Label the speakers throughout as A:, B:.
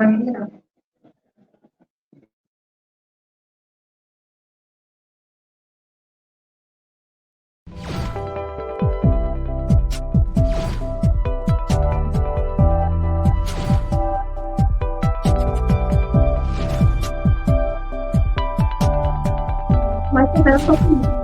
A: আপনাকে দিয়ে দাও। মাইকে ব্যবস্থা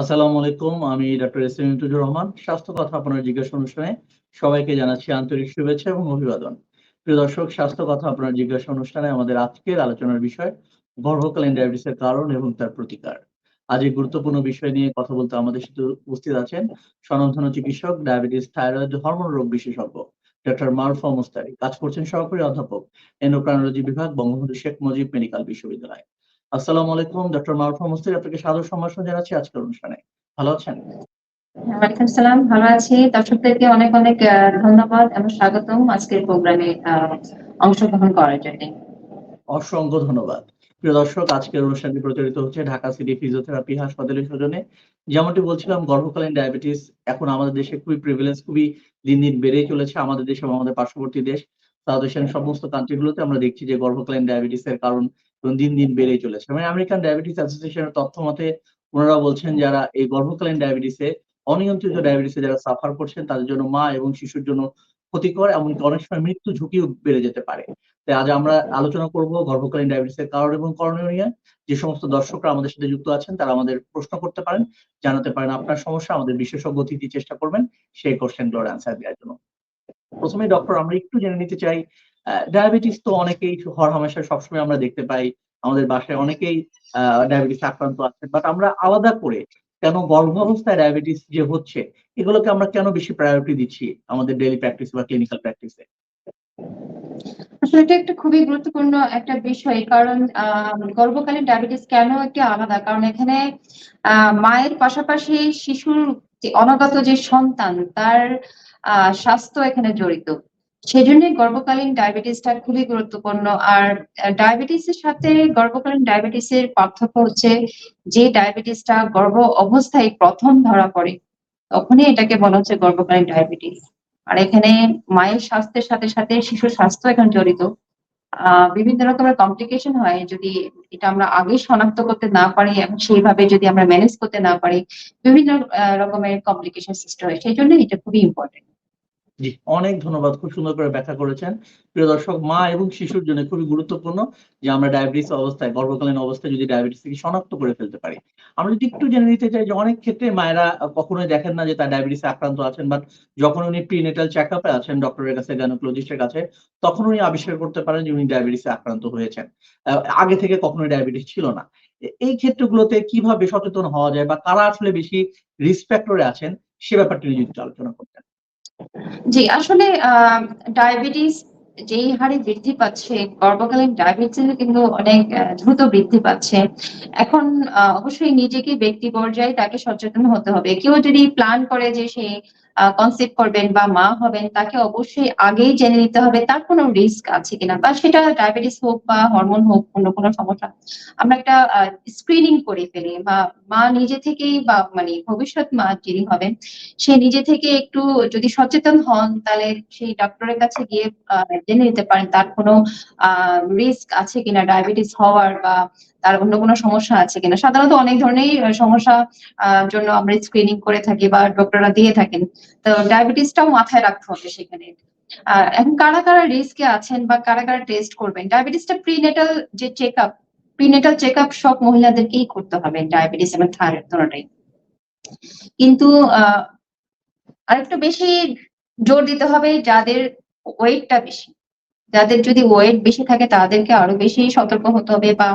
B: আসসালামু আলাইকুম, আমি doctor S M Imtuzur Rahman. স্বাস্থ্য কথা আপনার জিজ্ঞাসা অনুষ্ঠানে সবাইকে জানাচ্ছি আন্তরিক শুভেচ্ছা এবং অভিবাদন। প্রিয় দর্শক, স্বাস্থ্য কথা আপনার জিজ্ঞাসা অনুষ্ঠানে আমাদের আজকের আলোচনার বিষয় গর্ভকালীন ডায়াবেটিসের কারণ এবং তার প্রতিকার। আজ এই গুরুত্বপূর্ণ বিষয় নিয়ে কথা বলতে আমাদের সাথে উপস্থিত আছেন স্বনামধন্য চিকিৎসক, ডায়াবেটিস, থাইরয়েড, হরমোন রোগ বিশেষজ্ঞ ডক্টর মারুফা মুস্তারি কাজ করছেন সহকারী অধ্যাপক এন্ডোক্রাইনোলজি বিভাগ, বঙ্গবন্ধু শেখ মুজিব মেডিকেল বিশ্ববিদ্যালয়। আসসালামু আলাইকুম ডক্টর মারুফা মুস্তারি আপনাকে সাদর সম্ভাষণ জানাচ্ছি আজকের অনুষ্ঠানে। ভালো আছেন?
A: ওয়ালাইকুম সালাম ভালো আছি। দর্শকদেরকে অনেক অনেক ধন্যবাদ এবং স্বাগতম আজকের প্রোগ্রামে অংশগ্রহণ করার জন্য।
B: অসংখ্য ধন্যবাদ। প্রিয় দর্শক আজকের অনুষ্ঠানটি প্রচারিত হচ্ছে ঢাকা সিটি ফিজিওথেরাপি হাসপাতালের সৌজন্যে। যেমনটি বলছিলাম গর্ভকালীন ডায়াবেটিস এখন আমাদের দেশে খুবই প্রিভিলেন্স খুবই দিন দিন বেড়েই চলেছে আমাদের দেশ এবং আমাদের পার্শ্ববর্তী দেশ। সাউথ এশিয়ান সমস্ত কান্ট্রিগুলোতে আমরা দেখছি যে গর্ভকালীন ডায়াবেটিসের কারণ দিন দিন বেড়েই চলেছে। মানে আমেরিকান ডায়াবেটিস অ্যাসোসিয়েশনের তথ্য মতে ওনারা বলছেন যারা এই গর্ভকালীন ডায়াবেটিসে অনিয়ন্ত্রিত ডায়াবেটিসে যারা সাফার করছেন, তাদের জন্য মা এবং শিশুর জন্য ক্ষতিকর, এমনকি অনেক সময় মৃত্যু ঝুঁকিও বেড়ে যেতে পারে। তাই আজ আমরা আলোচনা করব গর্ভকালীন ডায়াবেটিসের কারণ এবং করণীয় নিয়ে। যে সমস্ত দর্শকরা আমাদের সাথে যুক্ত আছেন, তারা আমাদের প্রশ্ন করতে পারেন, জানাতে পারেন আপনার সমস্যা, আমাদের বিশেষজ্ঞ অতিথি চেষ্টা করবেন, সেই কোশ্চেনগুলোর অ্যান্সার দেওয়ার জন্য। প্রথমে ডক্টর আমরা একটু জেনে নিতে চাই ডায়াবেটিস তো অনেকেই হর হামেশা সবসময় আমরা দেখতে পাই। আমাদের বাসায় অনেকেই ডায়াবেটিস আক্রান্ত আছেন বাট আমরা আলাদা করে কেন গর্ভাবস্থায় ডায়াবেটিস যে হচ্ছে, এগুলোকে আমরা কেন বেশি প্রায়োরিটি দিচ্ছি আমাদের ডেইলি প্র্যাকটিস বা ক্লিনিক্যাল প্র্যাকটিসে
A: আসলে এটা একটা খুবই গুরুত্বপূর্ণ একটা বিষয়। কারণ গর্ভকালীন ডায়াবেটিস কেন একটি আলাদা? কারণ এখানে মায়ের পাশাপাশি শিশুর অনাগত যে সন্তান, তার স্বাস্থ্য এখানে জড়িত। সেজন্য গর্ভকালীন ডায়াবেটিসটা খুবই গুরুত্বপূর্ণ। আর ডায়াবেটিসের সাথে গর্ভকালীন ডায়াবেটিসের পার্থক্য হচ্ছে যে ডায়াবেটিসটা গর্ভ অবস্থায় প্রথম ধরা পড়ে, তখনই এটাকে বলা হচ্ছে গর্ভকালীন ডায়াবেটিস। আর এখানে মায়ের স্বাস্থ্যের সাথে সাথে শিশুর স্বাস্থ্য এখন জড়িত। বিভিন্ন রকমের কমপ্লিকেশন হয়। যদি এটা আমরা আগে শনাক্ত করতে না পারি, এবং সেইভাবে যদি আমরা ম্যানেজ করতে না পারি, বিভিন্ন রকমের কমপ্লিকেশন সৃষ্টি হয়। সেই জন্য এটা খুবই ইম্পর্টেন্ট
B: জি, অনেক ধন্যবাদ। খুব সুন্দর করে ব্যাখ্যা করেছেন। প্রিয় দর্শক, মা এবং শিশুর জন্য খুবই গুরুত্বপূর্ণ যে আমরা ডায়াবেটিস অবস্থায়, গর্ভকালীন অবস্থায় যদি ডায়াবেটিস থেকে শনাক্ত করে ফেলতে পারি। আমরা যদি একটু জেনে নিতে চাই যে অনেক ক্ষেত্রে মায়েরা কখনোই দেখেন না যে তার ডায়াবেটিসে আক্রান্ত আছেন বাট যখন উনি প্রিনেটাল চেক আপে আছেন ডক্টরের কাছে গ্যানোকোলজিস্টের কাছে, তখন উনি আবিষ্কার করতে পারেন যে উনি ডায়াবেটিসে আক্রান্ত হয়েছেন। আগে থেকে কখনোই ডায়াবেটিস ছিল না। এই ক্ষেত্রগুলোতে কীভাবে সচেতন হওয়া যায় বা কারা আসলে বেশি রিস্ক ফ্যাক্টরে আছেন, সে ব্যাপারটি নিয়ে যদি আলোচনা করতেন।
A: জি, আসলে ডায়াবেটিস যেই হারে বৃদ্ধি পাচ্ছে, গর্ভকালীন ডায়াবেটিস কিন্তু অনেক দ্রুত বৃদ্ধি পাচ্ছে। এখন অবশ্যই নিজেকে ব্যক্তি পর্যায়ে তাকে সচেতন হতে হবে। কেউ যদি প্ল্যান করে যে সে কনসেপ্ট করবেন বা মা হবেন, তাকে অবশ্যই আগেই জেনে নিতে হবে তার কোনো রিস্ক আছে কিনা বা সেটা ডায়াবেটিস হোক বা হরমোন হোক, অন্য কোনো সমস্যা, আমরা একটা স্ক্রিনিং করে ফেলি বা মা নিজে থেকেই বা মানে ভবিষ্যৎ মা যিনি হবেন, সে নিজে থেকে একটু যদি সচেতন হন, তাহলে সেই ডক্টরের কাছে গিয়ে জেনে নিতে পারেন তার কোনো রিস্ক আছে কিনা ডায়াবেটিস হওয়ার বা তার অন্য কোনো সমস্যা আছে কিনা? সাধারণত অনেক ধরনের আহ, সমস্যা জন্য আমরা স্ক্রিনিং করে থাকি বা ডক্টররা দিয়ে থাকেন। তো ডায়াবেটিসটাও মাথায় রাখতে হবে সেখানে। এখন কারা কারা রিস্কে আছেন বা কারা কারা টেস্ট করবেন? ডায়াবেটিসটা প্রিনেটাল যে check up prenatal check up সব মহিলাদেরকেই করতে হবে ডায়াবেটিস এবং থাইরয়েড দুটোটাই কিন্তু আরেকটু বেশি জোর দিতে হবে যাদের ওয়েটটা বেশি। যাদের যদি ওয়েট বেশি থাকে তাদেরকে আরও বেশি সতর্ক হতে হবে বা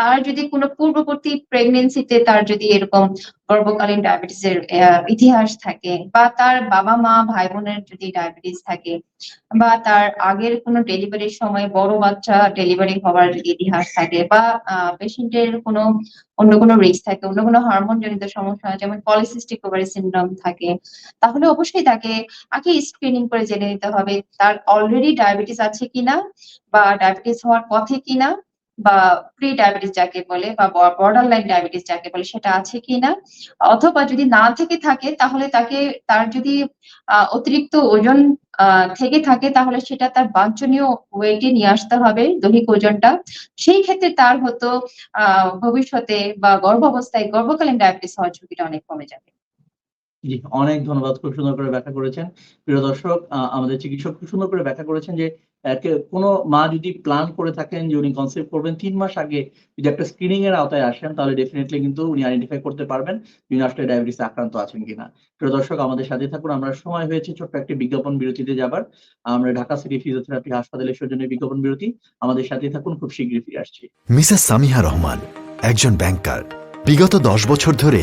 A: তার যদি কোনো পূর্ববর্তী প্রেগনেন্সিতে তার যদি এরকম গর্ভকালীন ডায়াবেটিস এর ইতিহাস থাকে বা তার বাবা, মা ভাই বোনের যদি ডায়াবেটিস থাকে বা তার আগের কোনো ডেলিভারির সময় বড় বাচ্চা ডেলিভারি হওয়ার যদি ইতিহাস থাকে বা পেশেন্টের কোনো অন্য কোনো রিস্ক থাকে, অন্য কোনো হরমোন জনিত সমস্যা যেমন পলিসিস্টিক ওভারি সিনড্রোম থাকে, তাহলে অবশ্যই তাকে আগে স্ক্রিনিং করে জেনে নিতে হবে, তার অলরেডি ডায়াবেটিস আছে কিনা বা ডায়াবেটিস হওয়ার পথে কিনা। বা প্রি ডায়াবেটিস যাকে বলে বা বর্ডার লাইন ডায়াবেটিস যাকে বলে সেটা আছে কিনা? অথবা যদি না থেকে থাকে, তাহলে তাকে, তার যদি অতিরিক্ত ওজন থেকে থাকে, তাহলে সেটা তার বাঞ্ছনীয় ওয়েটে নিয়ে আসতে হবে, দৈহিক ওজনটা। সেই ক্ষেত্রে তার হতো ভবিষ্যতে বা গর্ভাবস্থায় গর্ভকালীন ডায়াবেটিস হওয়ার ঝুঁকিটা অনেক কমে যাবে।
B: জি, অনেক ধন্যবাদ, খুব সুন্দর করে ব্যাখ্যা করেছেন। প্রিয় দর্শক আমাদের চিকিৎসক খুব সুন্দর করে ব্যাখ্যা করেছেন যে কোনো মা যদি প্ল্যান করে থাকেন যে উনি কনসেপ্ট করবেন, তিন মাস আগে যদি একটা স্ক্রিনিং এর আওতায় আসেন, তাহলে ডেফিনেটলি কিন্তু উনি আইডেন্টিফাই করতে পারবেন উনি আসলে ডায়াবেটিস আক্রান্ত আছেন কিনা। প্রিয় দর্শক, আমাদের সাথে থাকুন। আমরা সময় হয়েছে ছোট্ট একটি বিজ্ঞাপন বিরতিতে যাবার। আমরা ঢাকা সিটি ফিজিওথেরাপি হাসপাতালের সৌজন্যে বিজ্ঞাপন বিরতি। আমাদের সাথে থাকুন, খুব শীঘ্রই ফিরে আসছি।
C: মিসেস সামিহা রহমান, একজন ব্যাংকার বিগত দশ বছর ধরে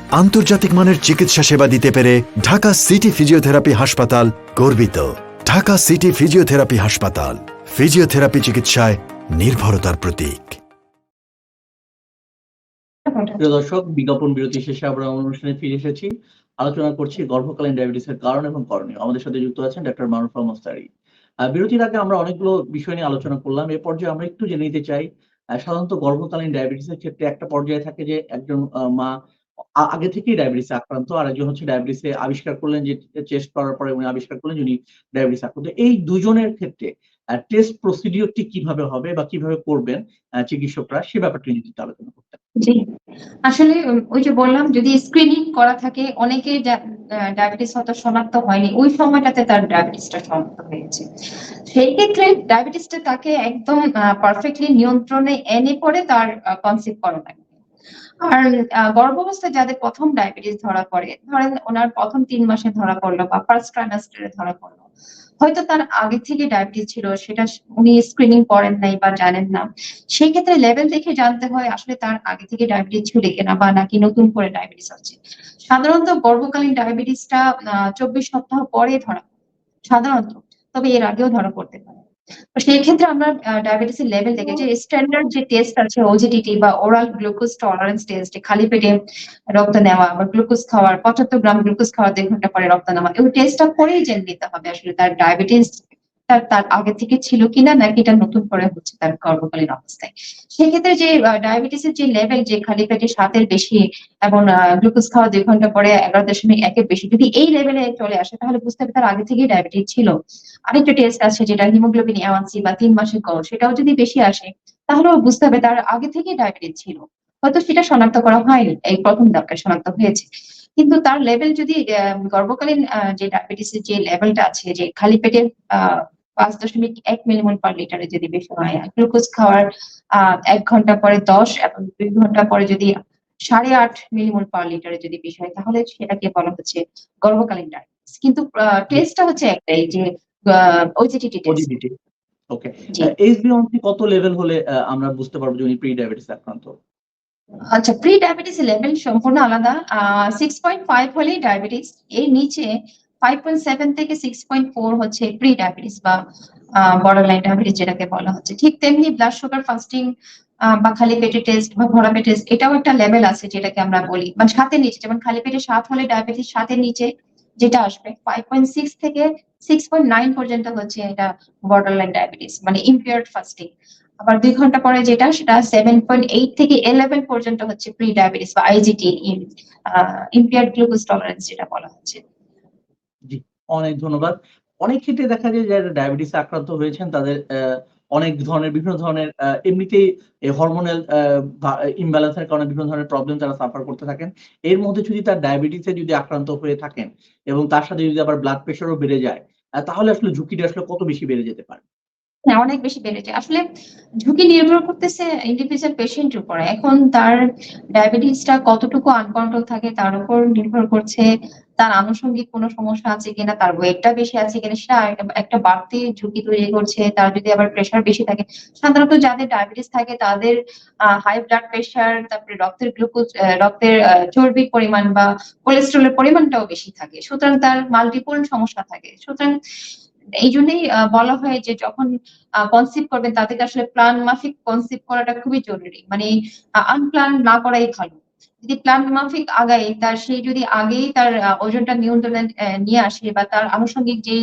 C: আন্তর্জাতিক মানের চিকিৎসা সেবা দিতে পেরে ঢাকা সিটি ফিজিওথেরাপি হাসপাতাল গর্বিত। ঢাকা সিটি ফিজিওথেরাপি হাসপাতাল, ফিজিওথেরাপি চিকিৎসায় নির্ভরতার প্রতীক।
B: দর্শক, বিজ্ঞাপন বিরতি শেষে আমরা অনুষ্ঠানে ফিরে এসেছি। আলোচনা করছি গর্ভকালীন ডায়াবেটিসের কারণ এবং করণীয়। আমাদের সাথে যুক্ত আছেন ডাক্তার মারুফা মোস্তারি। বিরতির আগে আমরা অনেকগুলো বিষয় নিয়ে আলোচনা করলাম। এ পর্যায়ে আমরা একটু জেনে নিতে চাই সাধারণত গর্ভকালীন ডায়াবেটিসের ক্ষেত্রে একটা পর্যায়ে থাকে যে একজন মা আগে থেকেই ডায়াবেটিসে আক্রান্ত। আর একজন হচ্ছে ডায়াবেটিসে আবিষ্কার করলেন যে চেস্ট করার পরে উনি আবিষ্কার করলেন যে উনি ডায়াবেটিস আক্রান্ত। এই দুজনের ক্ষেত্রে টেস্ট প্রসিডিওরটি কীভাবে হবে বা কীভাবে করবেন চিকিৎসকরা, সে ব্যাপারটি নিয়ে আলোচনা করতে
A: জি। আসলে ওই যে বললাম, যদি স্ক্রিনিং করা থাকে অনেকে ডায়াবেটিস হয়তো শনাক্ত হয়নি, ওই সময়টাতে তার ডায়াবেটিসটা শনাক্ত হয়েছে। সেই ক্ষেত্রে ডায়াবেটিসটা তাকে একদম পারফেক্টলি নিয়ন্ত্রণে এনে পরে তার কনসেপ্ট করা লাগবে আর গর্ভাবস্থায় যাদের প্রথম ডায়াবেটিস ধরা পড়ে, ধরেন ওনার প্রথম তিন মাসে ধরা পড়ল বা ফার্স্ট ট্রাইমাস্টারে ধরা পড়ল, হয়তো তার আগে থেকে ডায়াবেটিস ছিল, সেটা উনি স্ক্রিনিং করেন নাই বা জানেন না সেই ক্ষেত্রে লেভেল দেখে জানতে হয় আসলে তার আগে থেকে ডায়াবেটিস ছিল কিনা বা নাকি নতুন করে ডায়াবেটিস আছে সাধারণত গর্ভকালীন ডায়াবেটিসটা চব্বিশ সপ্তাহ পরে ধরা। সাধারণত, তবে এর আগেও ধরা পড়তে পারে সেই ক্ষেত্রে আমরা ডায়াবেটিস এর লেভেল দেখে যে স্ট্যান্ডার্ড যে টেস্ট আছে ওজিডিটি বা ওরাল গ্লুকোজ টলারেন্স টেস্ট খালি পেটে রক্ত নেওয়া বা গ্লুকোজ খাওয়ার, পঁচাত্তর গ্রাম গ্লুকোজ খাওয়ার দেড় ঘণ্টা পরে রক্ত নেওয়া ওই টেস্টটা করেই জেনে নিতে হবে আসলে তার ডায়াবেটিস তার তার আগে থেকে ছিল কিনা নাকি এটা নতুন করে হচ্ছে তার গর্ভকালীন অবস্থায়। সেক্ষেত্রে যে ডায়াবেটিসের যে লেভেল যে খালি পেটে সাতের বেশি এবং গ্লুকোজ খাওয়া দুই ঘণ্টা পরে এগারো দশমিক একের বেশি, যদি এই লেভেলে চলে আসে, তাহলে বুঝতে হবে তার আগে থেকেই ডায়াবেটিস ছিল। আরেকটা টেস্ট আছে যেটা হিমোগ্লোবিন এওয়ানসি বা তিন মাসের গড়, সেটাও যদি বেশি আসে, তাহলেও বুঝতে হবে তার আগে থেকেই ডায়াবেটিস ছিল। হয়তো সেটা শনাক্ত করা হয়নি, এই প্রথম ধাপে শনাক্ত হয়েছে। কিন্তু তার লেভেল যদি গর্ভকালীন যে ডায়াবেটিসের যে লেভেলটা আছে যে খালি পেটে পাঁচ দশমিক এক মিলিমোল পার লিটারে যদি বেশি হয় গ্লুকোজ খাওয়ার এক ঘণ্টা পরে দশ এবং দুই ঘণ্টা পরে যদি সাড়ে আট মিলিমোল পার লিটারে যদি বেশি হয় তাহলে সেটাকে বলা হচ্ছে গর্ভকালীন ডায়াবেটিস কিন্তু টেস্টটা হচ্ছে একটাই যে ওজিটি টেস্ট
B: ওকে
A: জি।
B: এইচবিওনসি কত লেভেল হলে আমরা বুঝতে পারব যে উনি প্রি ডায়াবেটিস আক্রান্ত?
A: আচ্ছা প্রি ডায়াবেটিস লেভেল সম্পূর্ণ আলাদা। সিক্স পয়েন্ট ফাইভ হলেই ডায়াবেটিস এর নিচে ফাইভ পয়েন্ট সেভেন থেকে সিক্স পয়েন্ট ফোর হচ্ছে প্রি ডায়াবেটিস বা বর্ডার লাইন ডায়াবেটিস যেটাকে বলা হচ্ছে। ঠিক তেমনি ব্লাড সুগার ফাস্টিং বা খালি পেটে টেস্ট বা ভরা পেটে টেস্ট এটাও একটা লেভেল আছে যেটাকে আমরা বলি। মানে সাথে নিচে, যেমন খালি পেটে সাত হলে ডায়াবেটিস সাথে নিচে যেটা আসবে ফাইভ পয়েন্ট সিক্স থেকে সিক্স পয়েন্ট নাইন পর্যন্ত হচ্ছে এটা বর্ডারলাইন ডায়াবেটিস মানে ইম্পেয়ার্ড ফাস্টিং আবার দুই ঘণ্টা পরে যেটা, সেটা সেভেন পয়েন্ট এইট থেকে ইলেভেন পর্যন্ত হচ্ছে প্রি ডায়াবেটিস বা আইজিটি ইম্পেয়ার্ড গ্লুকোজ টলারেন্স যেটা বলা হচ্ছে।
B: অনেক ধন্যবাদ। অনেক ক্ষেত্রে দেখা যায় যারা ডায়াবেটিস আক্রান্ত হয়েছেন, তাদের অনেক ধরনের, বিভিন্ন ধরনের এমনিতেই হরমোনাল ইমব্যালেন্সের কারণে বিভিন্ন ধরনের প্রবলেম তারা সাফার করতে থাকেন। এর মধ্যে যদি তার ডায়াবেটিসে যদি আক্রান্ত হয়ে থাকেন এবং তার সাথে যদি আবার ব্লাড প্রেশারও বেড়ে যায় তাহলে আসলে ঝুঁকিটা আসলে কত বেশি বেড়ে যেতে পারে?
A: অনেক বেশি বেড়েছে আসলে ঝুঁকি নির্ভর করতেছে ইন্ডিভিজুয়াল পেশেন্টের উপরে। এখন তার ডায়াবেটিসটা কতটুকু আনকন্ট্রোল থাকে তার উপর নির্ভর করছে, তার আনুষঙ্গিক কোনো সমস্যা আছে কিনা, তার ওয়েটটা বেশি আছে কিনা, সেটা একটা- বাড়তি ঝুঁকি তৈরি করছে, তার যদি আবার প্রেশার বেশি থাকে। সাধারণত যাদের ডায়াবেটিস থাকে তাদের হাই ব্লাড প্রেশার তারপরে রক্তের গ্লুকোজ রক্তের চর্বির পরিমাণ বা কোলেস্ট্রলের পরিমাণটাও বেশি থাকে। সুতরাং তার মাল্টিপল সমস্যা থাকে। সুতরাং এই জন্যই বলা হয় যে যখন কনসিভ করবেন তাদেরকে আসলে প্ল্যান মাফিক কনসিভ করাটা খুবই জরুরি। মানে আনপ্ল্যান না করাই ভালো। যদি প্ল্যান মাফিক আগায়, তার সেই যদি আগেই তার ওজনটা নিয়ন্ত্রণে নিয়ে আসে বা তার আনুষঙ্গিক যে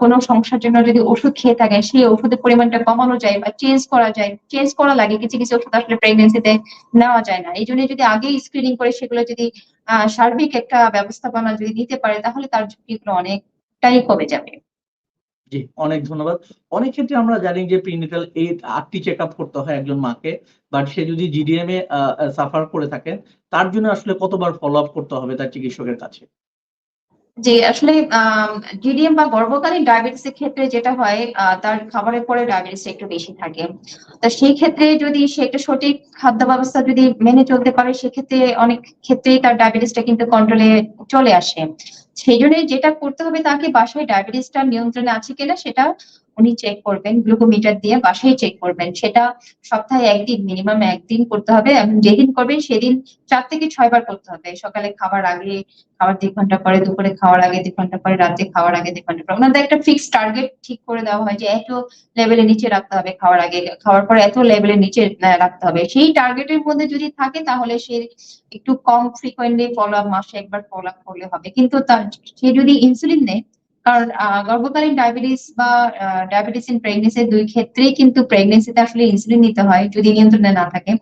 A: কোনো সমস্যার জন্য যদি ওষুধ খেয়ে থাকে, সেই ওষুধের পরিমাণটা কমানো যায় বা চেঞ্জ করা যায় চেঞ্জ করা লাগে, কিছু কিছু ওষুধ আসলে প্রেগনেন্সিতে নেওয়া যায় না। এই জন্য যদি আগেই স্ক্রিনিং করে সেগুলো যদি সার্বিক একটা ব্যবস্থাপনা যদি নিতে পারে, তাহলে তার ঝুঁকিগুলো অনেকটাই কমে যাবে।
B: জি, অনেক ধন্যবাদ। অনেক ক্ষেত্রে আমরা জানি যে প্রিনিটাল এই আটটি চেক আপ করতে হয় একজন মাকে বাট সে যদি জিডিএম এ সাফার করে থাকে, তার জন্য আসলে কতবার ফলো আপ করতে হবে তার চিকিৎসকের কাছে?
A: যে আসলে ডিডিএম বা গর্ভকালীন ডায়াবেটিস এর ক্ষেত্রে যেটা হয় তার খাবারের পরে ডায়াবেটিস একটু বেশি থাকে। তা সেই ক্ষেত্রে যদি সে একটা সঠিক খাদ্য ব্যবস্থা যদি মেনে চলতে পারে, সেক্ষেত্রে অনেক ক্ষেত্রেই তার ডায়াবেটিসটা কিন্তু কন্ট্রোলে চলে আসে। সেই জন্য যেটা করতে হবে তাকে বাসায় ডায়াবেটিসটা নিয়ন্ত্রণে আছে কিনা, সেটা উনি চেক করবেন গ্লুকোমিটার দিয়ে বাসায় চেক করবেন। সেটা সপ্তাহে একদিন মিনিমাম একদিন করতে হবে। এবং যেদিন করবেন, সেদিন চার থেকে ছয় বার করতে হবে। সকালে খাবার আগে খাবার দুই ঘণ্টা পরে, দুপুরে খাওয়ার আগে দুই ঘণ্টা পরে রাতে খাওয়ার আগে দুই ঘণ্টা পরে। ওনাদের একটা ফিক্সড টার্গেট ঠিক করে দেওয়া হয় যে এত লেভেলের নিচে রাখতে হবে খাওয়ার আগে। খাওয়ার পরে এত লেভেলের নিচে রাখতে হবে। সেই টার্গেটের মধ্যে যদি থাকে, তাহলে সে একটু কম ফ্রিকোয়েন্টলি ফলো আপ মাসে একবার ফলো আপ করলে হবে। কিন্তু তার, সে যদি ইনসুলিন নেয় কারণ গর্ভকালীন ডায়াবেটিস বা ডায়াবেটিস ইন প্রেগনেন্সি দুই ক্ষেত্রেই কিন্তু প্রেগনেন্সিতে আসলে ইনসুলিন নিতে হয় যদি নিয়ন্ত্রণে না থাকে।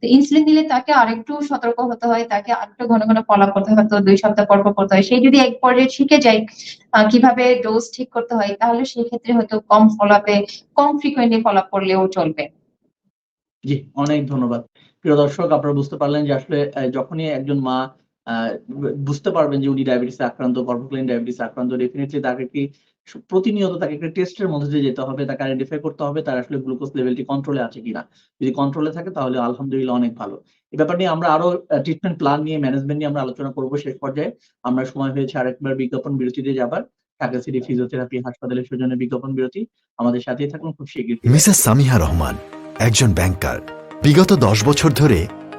A: তো ইনসুলিন দিলে তাকে আরেকটু সতর্ক হতে হয়, তাকে আরেকটু ঘন ঘন ফলো করতে হয় তো দুই সপ্তাহ পর পর করতে হয়। সেই যদি এক পর্যায়ে শিখে যায় কীভাবে ডোজ ঠিক করতে হয়, তাহলে সেই ক্ষেত্রে হয়তো কম ফলো আপে কম ফ্রিকোয়েন্টলি ফলো করলেও চলবে।
B: জি, অনেক ধন্যবাদ। প্রিয় দর্শক, আপনারা বুঝতে পারলেন যে আসলে যখনই একজন মা বুঝতে পারবেন যে উনি ডায়াবেটিসে আক্রান্ত গর্ভকালীন ডায়াবেটিস আক্রান্ত। ডেফিনেটলি তাকে কি প্রতিনিয়ত তাকে একটা টেস্টের মধ্যে দিয়ে যেতে হবে, তাকে আইডেন্টিফাই করতে হবে, তার আসলে গ্লুকোজ লেভেলটি কন্ট্রোলে আছে কিনা। যদি কন্ট্রোলে থাকে তাহলে আলহামদুলিল্লাহ অনেক ভালো। এই ব্যাপার নিয়ে আমরা আরও ট্রিটমেন্ট প্ল্যান নিয়ে ম্যানেজমেন্ট নিয়ে আমরা আলোচনা করব শেষ পর্যায়ে। আমরা সময় হয়েছে আরেকবার বিজ্ঞাপন বিরতিতে যাবার। ঢাকা সিটি ফিজিওথেরাপি হাসপাতালের সৌজন্যে বিজ্ঞাপন বিরতি। আমাদের সাথেই থাকুন, খুব শীঘ্রই।
C: মিসেস সামিহা রহমান, একজন ব্যাংকার বিগত দশ বছর ধরে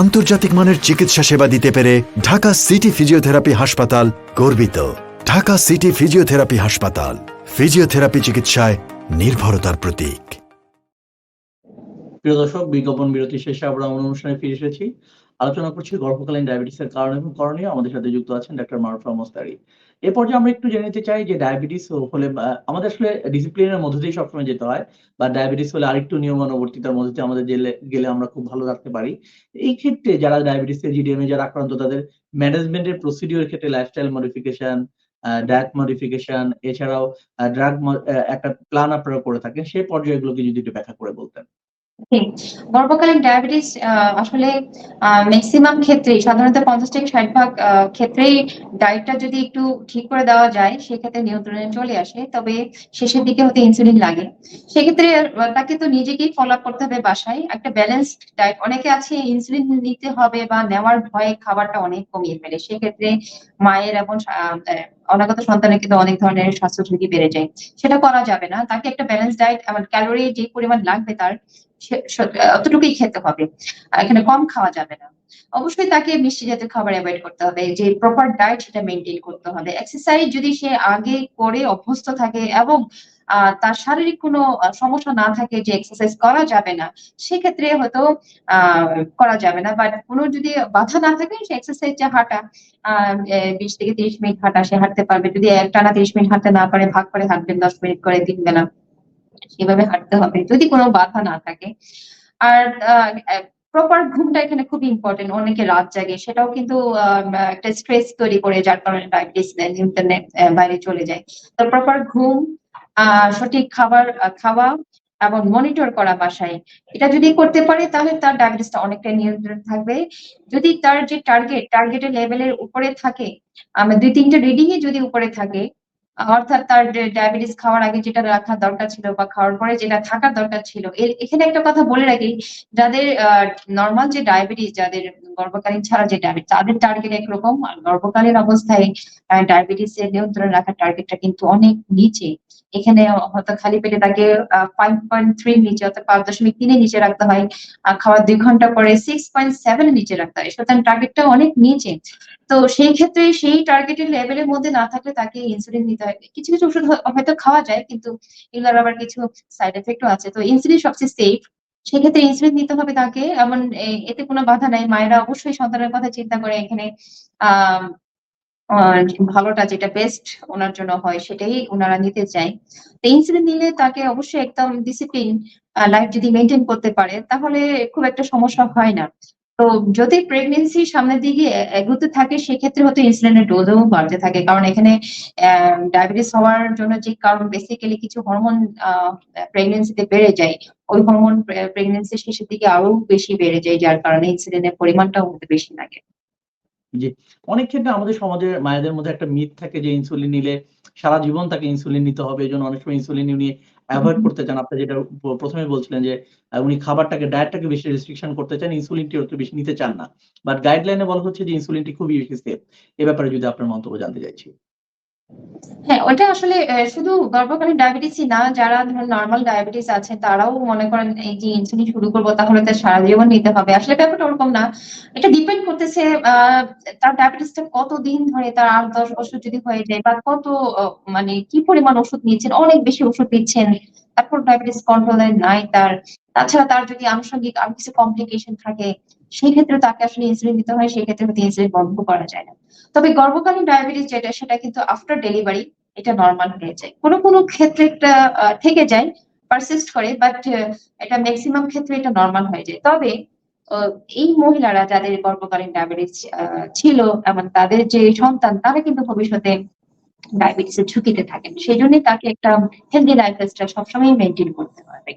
C: আন্তর্জাতিক মানের চিকিৎসা সেবা দিতে পেরে ঢাকা সিটি ফিজিওথেরাপি হাসপাতাল গর্বিত। ঢাকা সিটি ফিজিওথেরাপি হাসপাতাল, ফিজিওথেরাপি চিকিৎসায় নির্ভরতার প্রতীক।
B: প্রিয় দর্শক, বিজ্ঞাপন বিরতি শেষে আমরা অনুষ্ঠানে ফিরে এসেছি। আলোচনা করছি গর্ভকালীন ডায়াবেটিসের কারণ এবং করণীয়। আমাদের সাথে যুক্ত আছেন ডাক্তার মারুফা মোস্তারি। এ পর্যায়ে আমরা একটু জেনে নিতে চাই যে ডায়াবেটিস হলে আমাদের আসলে ডিসিপ্লিনের মধ্যে দিয়ে সবসময় যেতে হয়, বা ডায়াবেটিস হলে আরেকটু নিয়মানুবর্তিতার মধ্যে দিয়ে আমাদের গেলে গেলে আমরা খুব ভালো রাখতে পারি। এই ক্ষেত্রে যারা ডায়াবেটিস জিডিএম এ যারা আক্রান্ত, তাদের ম্যানেজমেন্টের প্রসিডিওর ক্ষেত্রে লাইফস্টাইল মডিফিকেশন ডায়েট মডিফিকেশন এছাড়াও ড্রাগ একটা প্ল্যান আপনারা করে থাকেন সেই পর্যায়গুলোকে যদি একটু ব্যাখ্যা করে বলতেন।
A: হুম, গর্ভকালীন ডায়াবেটিস আসলে ম্যাক্সিমাম ক্ষেত্রেই সাধারণত পঞ্চাশ থেকে ষাট ভাগ ক্ষেত্রেই ডায়েটটা যদি একটু ঠিক করে দেওয়া যায় সেক্ষেত্রে নিয়ন্ত্রণে চলে আসে। তবে শেষের দিকে হতে ইনসুলিন লাগে। সেক্ষেত্রে তাকে তো নিজেকেই ফলো আপ করতে হবে বাসায়। একটা ব্যালেন্স ডায়েট অনেকে আছে ইনসুলিন নিতে হবে বা নেওয়ার ভয়ে খাবারটা অনেক কমিয়ে ফেলে। সেক্ষেত্রে মায়ের এবং অনাগত সন্তানের কিন্তু অনেক ধরনের স্বাস্থ্য ঝুঁকি বেড়ে যায়। সেটা করা যাবে না। তাকে একটা ব্যালেন্স ডায়েট ক্যালোরি যে পরিমাণ লাগবে তার অতটুকুই খেতে হবে। এখানে কম খাওয়া যাবে না। অবশ্যই তাকে মিষ্টি জাতীয় খাবার অ্যাভয়েড করতে হবে। যে প্রপার ডায়েট সেটা মেনটেন করতে হবে। এক্সারসাইজ যদি সে আগে করে অভ্যস্ত থাকে এবং তার শারীরিক কোনো সমস্যা না থাকে যে এক্সারসাইজ করা যাবে না, সেক্ষেত্রে হয়তো করা যাবে না। বাট কোনো যদি বাধা না থাকে, সে এক্সারসাইজ যে হাঁটা বিশ থেকে তিরিশ মিনিট হাঁটা, সে হাঁটতে পারবে। যদি একটানা তিরিশ মিনিট হাঁটতে না পারে, ভাগ করে হাঁটবেন, দশ মিনিট করে তিন বেলা সেভাবে হাঁটতে হবে, যদি কোনো বাধা না থাকে। আর প্রপার ঘুমটা এখানে খুব ইম্পর্টেন্ট অনেকে রাত জাগে, সেটাও কিন্তু একটা স্ট্রেস তৈরি করে, যার কারণে ডায়াবেটিস নিয়ন্ত্রণে বাইরে চলে যায়। তো প্রপার ঘুম সঠিক খাবার খাওয়া এবং মনিটর করা বাসায়, এটা যদি করতে পারে, তাহলে তার ডায়াবেটিসটা অনেকটা নিয়ন্ত্রণ থাকবে। যদি তার যে টার্গেট টার্গেটের লেভেলের উপরে থাকে দুই তিনটে রিডিং এ যদি উপরে থাকে অর্থাৎ তার ডায়াবেটিস খাওয়ার আগে যেটা রাখার দরকার ছিল বা খাওয়ার পরে যেটা থাকার দরকার ছিল। এখানে একটা কথা বলে রাখি, যাদের নর্মাল যে ডায়াবেটিস যাদের গর্ভকালীন ছাড়া যে ডায়াবেটিস তাদের টার্গেট একরকম। আর গর্ভকালীন অবস্থায় ডায়াবেটিস এর নিয়ন্ত্রণ রাখার টার্গেটটা কিন্তু অনেক নিচে। এখানে হয়তো খালি পেটে তাকে ফাইভ পয়েন্ট থ্রি নিচে অর্থাৎ পাঁচ দশমিক নিচে রাখতে হয়। খাওয়ার দুই ঘণ্টা পরে সিক্স পয়েন্ট সেভেন নিচে রাখতে হয়। সুতরাং টার্গেটটা অনেক নিচে। তো সেই ক্ষেত্রে সেই টার্গেটের লেভেলের মধ্যে না থাকলে তাকে ইনসুলিন নিতে হয়। কিছু কিছু ওষুধ হয়তো খাওয়া যায় কিন্তু এগুলোর আবার কিছু সাইড এফেক্টও আছে। তো ইনসুলিন সবচেয়ে সেফ সেক্ষেত্রে ইনসুলিন নিতে হবে তাকে। এমন এতে কোনো বাধা নাই। মায়েরা অবশ্যই সন্তানের কথা চিন্তা করে এখানে আহ, ভালোটা যেটা বেস্ট ওনার জন্য হয় সেটাই ওনারা নিতে চায়। তো ইনসুলিন নিলে তাকে অবশ্যই একদম ডিসিপ্লিন লাইফ যদি মেনটেন করতে পারে, তাহলে খুব একটা সমস্যা হয় না। তো যদি প্রেগনেন্সি সামনের দিকে এগোতে থাকে, সেক্ষেত্রে হয়তো ইনসুলিনের ডোজও বাড়তে থাকে। কারণ এখানে ডায়াবেটিস হওয়ার জন্য যে কারণ বেসিক্যালি কিছু হরমোন প্রেগনেন্সিতে বেড়ে যায়। ওই হরমোন প্রেগনেন্সি শেষের দিকে আরও বেশি বেড়ে যায়, যার কারণে ইনসুলিনের পরিমাণটাও বেশি লাগে।
B: অনেক ক্ষেত্রে আমাদের সমাজে মায়েদের মধ্যে একটা মিথ থাকে যে ইনসুলিন নিলে সারা জীবন তাকে ইনসুলিন নিতে হবে, এই জন্য অনেক সময় ইনসুলিন উনি অ্যাভয়েড করতে চান। আপনি যেটা প্রথমে বলছিলেন যে উনি খাবারটাকে ডায়েটটাকে বেশি রেস্ট্রিকশন করতে চান ইনসুলিনটি অত বেশি নিতে চান না। বাট গাইডলাইনে বলা হচ্ছে যে ইনসুলিনটি খুবই বেশি সেফ এ ব্যাপারে যদি আপনার মন্তব্য জানতে চাইছি।
A: হ্যাঁ ওটা আসলে শুধু গর্ভকালীন ডায়াবেটিসই না যারা ধরুন নর্মাল ডায়াবেটিস আছে তারাও মনে করেন এই যে ইনসুলিন শুরু করব তাহলে তার সারা জীবন নিতে হবে। আসলে ব্যাপারটা ওরকম না। এটা ডিপেন্ড করতেছে আহ, তার ডায়াবেটিসটা কতদিন ধরে তার আট দশ বছর যদি হয়ে যায় বা কত মানে কি পরিমাণ ওষুধ নিচ্ছেন অনেক বেশি ওষুধ নিচ্ছেন তারপর ডায়াবেটিস কন্ট্রোলে নাই তার। তাছাড়া তার যদি আনুষঙ্গিক আরও কিছু কমপ্লিকেশন থাকে সেই ক্ষেত্রে তাকে আসলে ইনসুলিন দিতে হয় সেই ক্ষেত্রে হয়তো ইনসুলিন বন্ধ করা যায় না। তবে গর্ভকালীন ডায়াবেটিস যেটা সেটা কিন্তু আফটার ডেলিভারি এটা নর্মাল হয়ে যায়। কোনো কোনো ক্ষেত্রে আহ, থেকে যায় পারসিস্ট করে বাট এটা ম্যাক্সিমাম ক্ষেত্রে এটা নর্মাল হয়ে যায়। তবে এই মহিলারা যাদের গর্ভকালীন ডায়াবেটিস ছিল এবং তাদের যে সন্তান তারা কিন্তু ভবিষ্যতে ডায়াবেটিসের ঝুঁকিতে থাকেন। সেই জন্যই তাকে একটা হেলদি লাইফ স্টাইল সবসময় মেনটেন করতে হবে।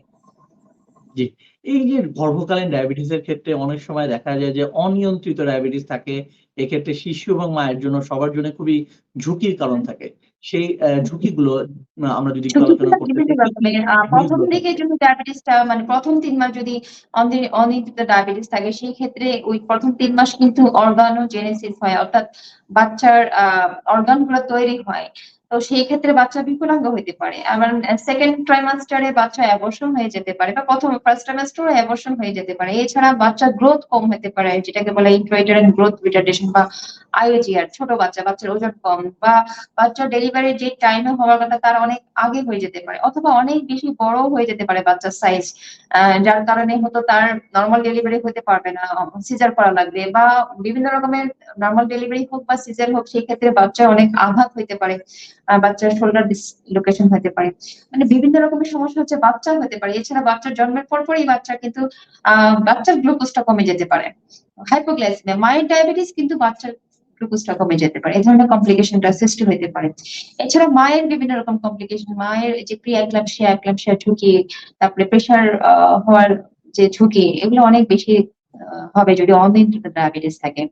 B: এই যে গর্ভকালীন ডায়াবেটিস এর ক্ষেত্রে অনেক সময় দেখা যায় যে অনিয়ন্ত্রিত ডায়াবেটিস থাকে এক্ষেত্রে শিশু এবং মায়ের জন্য সবার জন্য খুবই ঝুঁকির কারণ থাকে। সেই ঝুঁকিগুলো আমরা যদি
A: প্রথম দিকে যদি ডায়াবেটিসটা মানে প্রথম তিন মাস যদি অনি- অনিয়ন্ত্রিত ডায়াবেটিস থাকে সেই ক্ষেত্রে ওই প্রথম তিন মাস কিন্তু অর্গানোজেনেসিস হয়। অর্থাৎ বাচ্চার অর্গানগুলো তৈরি হয়। তো সেই ক্ষেত্রে বাচ্চা বিকলাঙ্গ হতে পারে। আবার সেকেন্ড ট্রাইমাস্টারে বাচ্চা অ্যাবর্শন হয়ে যেতে পারে বা প্রথম ফার্স্ট ট্রাইমাস্টারে অ্যাবর্শন হয়ে যেতে পারে। এছাড়া বাচ্চার গ্রোথ কম হতে পারে, যেটাকে বলে ইন্ট্রাইটারাল গ্রোথ রিটার্ডেশন বা আইওজিআর ছোট বাচ্চা, বাচ্চার ওজন কম বা বাচ্চার ডেলিভারি যে টাইমে হওয়ার কথা তার অনেক আগে হয়ে যেতে পারে অথবা অনেক বেশি বড় হয়ে যেতে পারে বাচ্চার সাইজ যার কারণে হয়তো তার নর্মাল ডেলিভারি হতে পারবে না সিজার করা লাগবে বা বিভিন্ন রকমের নর্মাল ডেলিভারি হোক বা সিজার হোক, সেই ক্ষেত্রে বাচ্চার অনেক আঘাত হইতে পারে বাচ্চার শোল্ডার ডিসলোকেশন হতে পারে। মানে বিভিন্ন রকমের সমস্যা হচ্ছে বাচ্চা হতে পারে। এছাড়া বাচ্চার জন্মের পর পরই বাচ্চা কিন্তু, আহ, বাচ্চার গ্লুকোজটা কমে যেতে পারে। হাইপোগ্লাইসিমিয়া মায়ের ডায়াবেটিস কিন্তু বাচ্চার গ্লুকোজটা কমে যেতে পারে। এই ধরনের কমপ্লিকেশনটা সৃষ্টি হতে পারে। এছাড়া মায়ের বিভিন্ন রকম কমপ্লিকেশন মায়ের যে প্রি একলামশিয়া একলামশিয়া ঝুঁকি, তারপরে প্রেশার হওয়ার যে ঝুঁকি, এগুলো অনেক বেশি হবে যদি অনিয়ন্ত্রিত ডায়াবেটিস থাকে।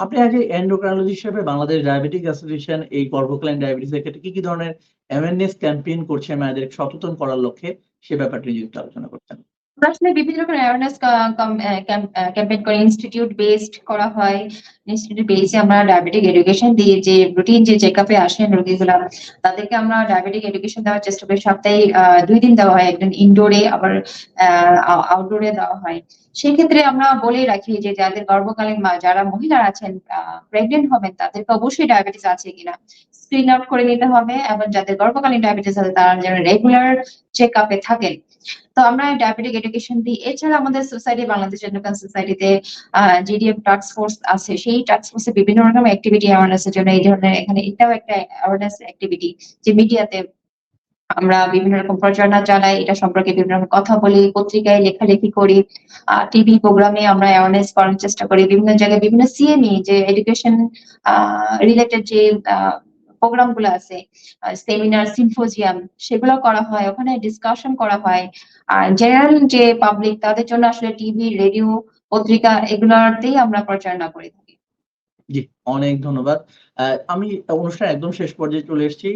B: আপনি আগে এন্ডোক্রাইনোলজি হিসেবে বাংলাদেশ ডায়াবেটিক অ্যাসোসিয়েশন এই গর্ভকালীন ডায়াবেটিস এর ক্ষেত্রে কি কি ধরনের অ্যাওয়ারনেস ক্যাম্পেইন করছে মায়েদের সচেতন করার লক্ষ্যে সে ব্যাপারটি যদি আলোচনা করতেন
A: আসলে বিভিন্ন রকম অ্যাওয়ারনেস ক্যাম্পেইন করে ইনস্টিটিউট বেসড করা হয়। ইনস্টিটিউট বেসে আমরা ডায়াবেটিক এডুকেশন দিয়ে যে রুটিন যে চেক আপে আসেন রোগীগুলা, তাদেরকে আমরা ডায়াবেটিক এডুকেশন দেওয়ার চেষ্টা করি। সপ্তাহে দুই দিন দেওয়া হয়। একদিন ইনডোরে আবার আউটডোরে দেওয়া হয়। সেক্ষেত্রে আমরা বলেই রাখি যে যাদের গর্ভকালীন যারা মহিলা আছেন প্রেগনেন্ট হবেন, তাদেরকে অবশ্যই ডায়াবেটিস আছে কিনা স্ক্রিন আউট করে নিতে হবে। এবং যাদের গর্ভকালীন ডায়াবেটিস আছে, তারা যেন রেগুলার চেক আপে থাকেন। তো আমরা ডায়াবেটিক এডুকেশন দিই এছাড়া আমাদের সোসাইটি বাংলাদেশ এন্ডোক্রাইন সোসাইটিতে জিডিএফ টাস্ক ফোর্স আছে। সেই টাস্ক ফোর্সে বিভিন্ন রকম অ্যাক্টিভিটি অ্যাওয়ারনেস এর জন্য এই ধরনের এখানে এটাও একটা অ্যাওয়ারনেস অ্যাক্টিভিটি যে মিডিয়াতে আমরা বিভিন্ন রকম প্রচারণা চালাই এটা সম্পর্কে বিভিন্ন রকম কথা বলি, পত্রিকায় লেখালেখি করি টিভি প্রোগ্রামে আমরা অ্যাওয়ারনেস করার চেষ্টা করি। বিভিন্ন জায়গায় বিভিন্ন সিএমই যে এডুকেশন রিলেটেড যে প্রোগ্রামগুলো আছে সেমিনার সিম্পোজিয়াম সেগুলো করা হয়, ওখানে ডিসকাশন করা হয়। আর জেনারেল যে পাবলিক তাদের জন্য আসলে টিভি রেডিও পত্রিকা, এগুলোতেই আমরা প্রচারণা করে থাকি।
B: জি, অনেক ধন্যবাদ। আমি অনুষ্ঠান একদম শেষ পর্যায়ে চলে এসেছি।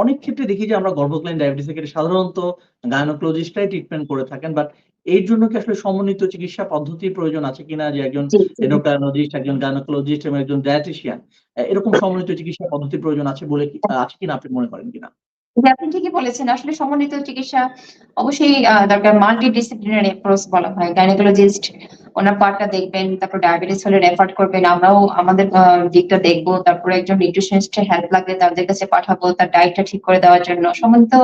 B: অনেক ক্ষেত্রে দেখি যে আমরা গর্ভকালীন ডায়াবেটিস ক্ষেত্রে সাধারণত গাইনোকোলজিস্টরাই ট্রিটমেন্ট করে থাকেন বাট এর জন্য কি আসলে সমন্বিত চিকিৎসা পদ্ধতির প্রয়োজন আছে কিনা? যে একজন। এন্ডোক্রাইনোলজিস্ট একজন গাইনোকোলজিস্ট এবং একজন ডায়াটিশিয়ান এরকম সমন্বিত চিকিৎসা পদ্ধতির প্রয়োজন আছে বলে কি আছে কিনা আপনি মনে করেন কিনা?
A: আপনি ঠিকই বলেছেন। আসলে সমন্বিত চিকিৎসা অবশ্যই দরকার মাল্টি ডিসিপ্লিনারি অ্যাপ্রোচ বলা হয় গাইনোকোলজিস্ট ওনার পার্টটা দেখবেন তারপর ডায়াবেটিস হলে রেফার করবেন। আমরাও আমাদের দিকটা দেখব। তারপরে একজন নিউট্রিশনিস্টের হেল্প লাগবে তাদের কাছে পাঠাবো তার ডায়েটটা ঠিক করে দেওয়ার জন্য। সমন্বিত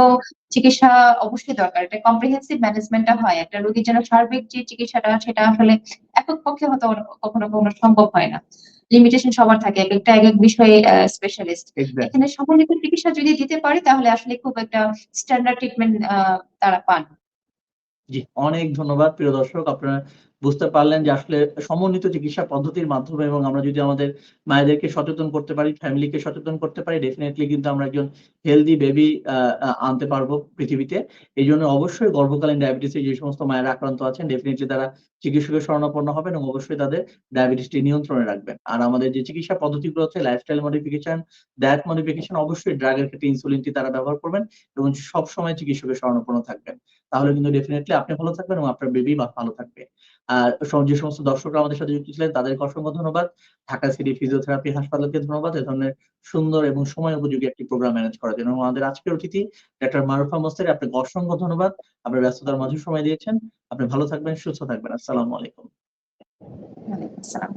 A: চিকিৎসা অবশ্যই দরকার। একটা কম্প্রিহেন্সিভ ম্যানেজমেন্টটা হয়। একটা রোগীর জন্য সার্বিক যে চিকিৎসাটা সেটা আসলে একক পক্ষে হয়তো কখনো কখনো সম্ভব হয় না। লিমিটেশন সবার থাকে। এক একটা এক এক বিষয়ে স্পেশালিস্ট এখানে সমন্বিত চিকিৎসা যদি দিতে পারে তাহলে আসলে খুব একটা স্ট্যান্ডার্ড ট্রিটমেন্ট তারা পান।
B: জি অনেক ধন্যবাদ প্রিয় দর্শক। আপনারা বুঝতে পারলেন যে আসলে সমন্বিত চিকিৎসা পদ্ধতির মাধ্যমে এবং আমরা যদি আমাদের মায়েদেরকে সচেতন করতে পারি, ফ্যামিলিকে সচেতন করতে পারি ডেফিনেটলি কিন্তু আমরা একজন হেলদি বেবি আনতে পারব পৃথিবীতে। এই জন্য অবশ্যই গর্ভকালীন ডায়াবেটিসে যে সমস্ত মায়েরা আক্রান্ত আছেন ডেফিনেটলি তারা চিকিৎসকের শরণাপন্ন হবেন এবং অবশ্যই তাদের ডায়াবেটিসটি নিয়ন্ত্রণে রাখবেন। আর আমাদের যে চিকিৎসা পদ্ধতিগুলো আছে লাইফস্টাইল মডিফিকেশন ডায়েট মডিফিকেশন অবশ্যই ড্রাগের ক্ষেত্রে ইনসুলিনটি তারা ব্যবহার করবেন এবং সবসময় চিকিৎসকের শরণাপন্ন থাকবেন। তাহলে কিন্তু ডেফিনেটলি আপনি ভালো থাকবেন এবং আপনার বেবি বা ভালো থাকবে। আর যে সমস্ত দর্শকরা আমাদের সাথে যুক্ত ছিলেন, তাদেরকে অসংখ্য ধন্যবাদ। ঢাকা সিটি ফিজিওথেরাপি হাসপাতালকে ধন্যবাদ। এ ধরনের সুন্দর এবং সময় উপযোগী একটি প্রোগ্রাম ম্যানেজ করার জন্য। আমাদের আজকের অতিথি ডাক্তার মারুফা মোস্তের, আপনাকে অসংখ্য ধন্যবাদ। আপনার ব্যস্ততার মাঝে সময় দিয়েছেন। আপনি ভালো থাকবেন, সুস্থ থাকবেন। আসসালামু আলাইকুম।
A: আসসালাম।